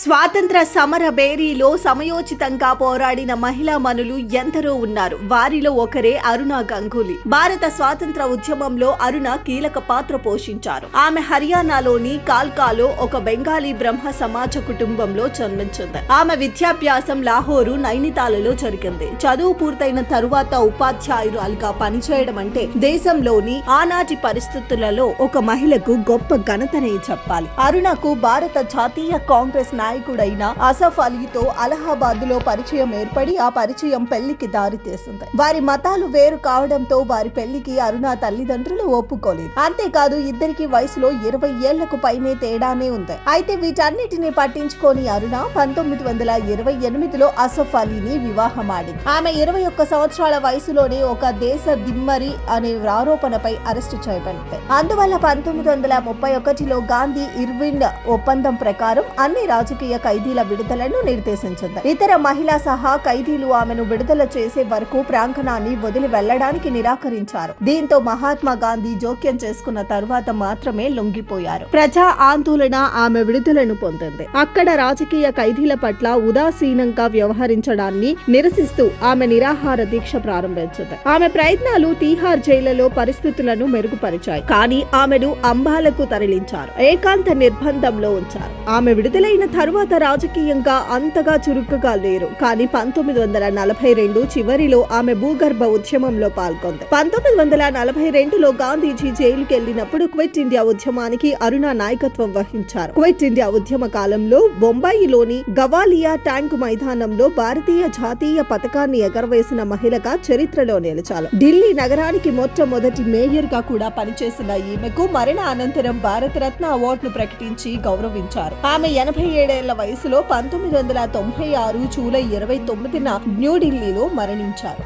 స్వాతంత్ర సమర బేరీలో సమయోచితంగా పోరాడిన మహిళా మనులు ఎందరో ఉన్నారు. వారిలో ఒకరే అరుణ గంగూలీ. భారత స్వాతంత్ర ఉద్యమంలో అరుణ కీలక పాత్ర పోషించారు. ఆమె హర్యానాలోని కాల్కాలో ఒక బెంగాలీ బ్రహ్మ సమాజ కుటుంబంలో జన్మించింది. ఆమె విద్యాభ్యాసం లాహోరు నైనితాలలో జరిగింది. చదువు పూర్తయిన తరువాత ఉపాధ్యాయురాలుగా పనిచేయడం అంటే దేశంలోని ఆనాటి పరిస్థితులలో ఒక మహిళకు గొప్ప ఘనతనే చెప్పాలి. అరుణకు భారత జాతీయ కాంగ్రెస్ నాయకుడైన అసఫ్ అలీతో అలహాబాద్లో పరిచయం ఏర్పడి ఆ పరిచయం పెళ్ళికి దారితీసింది. వారి మతాలు వేరు కావడంతో వారి పెళ్ళికి అరుణ తల్లిదండ్రులు ఒప్పుకోలేదు. అంతేకాదు ఇద్దరికి వయసులో ఇరవై ఏళ్ళకు పైనే తేడానే ఉంది. అయితే వీటన్నిటిని పట్టించుకొని అరుణ పంతొమ్మిది వందల ఇరవై ఎనిమిదిలో అసఫ్ అలీని వివాహమాడింది. ఆమె ఇరవై ఒక్క సంవత్సరాల వయసులోనే ఒక దేశ దిమ్మరి అనే ఆరోపణపై అరెస్టు చేయబడింది. అందువల్ల పంతొమ్మిది వందల ముప్పై ఒకటిలో గాంధీ ఇర్విన్ ఒప్పందం ప్రకారం అన్ని రాజకీయ ఖైదీల విడుదలను నిర్దేశించింది. ఇతర మహిళా సహా ఖైదీలు ఆమెను విడుదల చేసే వరకు ప్రాంగణాన్ని వదిలి వెళ్ళడానికి నిరాకరించారు. దీంతో మహాత్మా గాంధీ జోక్యం చేసుకున్న తర్వాత మాత్రమే లొంగిపోయారు. ప్రజా ఆందోళన ఆమె విడుదలను పొందింది. అక్కడ రాజకీయ ఖైదీల పట్ల ఉదాసీనంగా వ్యవహరించడాన్ని నిరసిస్తూ ఆమె నిరాహార దీక్ష ప్రారంభించింది. ఆమె ప్రయత్నాలు తీహార్ జైలులో పరిస్థితులను మెరుగుపరిచాయి. కానీ ఆమెను అంబాలకు తరలించారు. ఏకాంత నిర్బంధంలో ఉంచారు. ఆమె విడుదలైన తరువాత రాజకీయంగా అంతగా చురుకుగా లేరు. కానీ పంతొమ్మిది వందల నలభై రెండు చివరిలో ఆమె భూగర్భ ఉద్యమంలో పాల్గొంది. పంతొమ్మిది వందల నలభై రెండులో గాంధీజీ జైలుకి వెళ్ళినప్పుడు క్విట్ ఇండియా ఉద్యమానికి అరుణ నాయకత్వం వహించారు. క్విట్ ఇండియా ఉద్యమ కాలంలో బొంబాయిలోని గవాలియా ట్యాంక్ మైదానంలో భారతీయ జాతీయ పథకాన్ని ఎగరవేసిన మహిళగా చరిత్రలో నిలిచారు. ఢిల్లీ నగరానికి మొట్టమొదటి మేయర్గా కూడా పనిచేసిన ఈమెకు మరణ అనంతరం భారతరత్న అవార్డును ప్రకటించి గౌరవించారు. ఆమె ఎనభై ఏడే ఏడేళ్ళ వయసులో పంతొమ్మిది వందల తొంభై ఆరు జూలై ఇరవై తొమ్మిదిన న్యూఢిల్లీలో మరణించారు.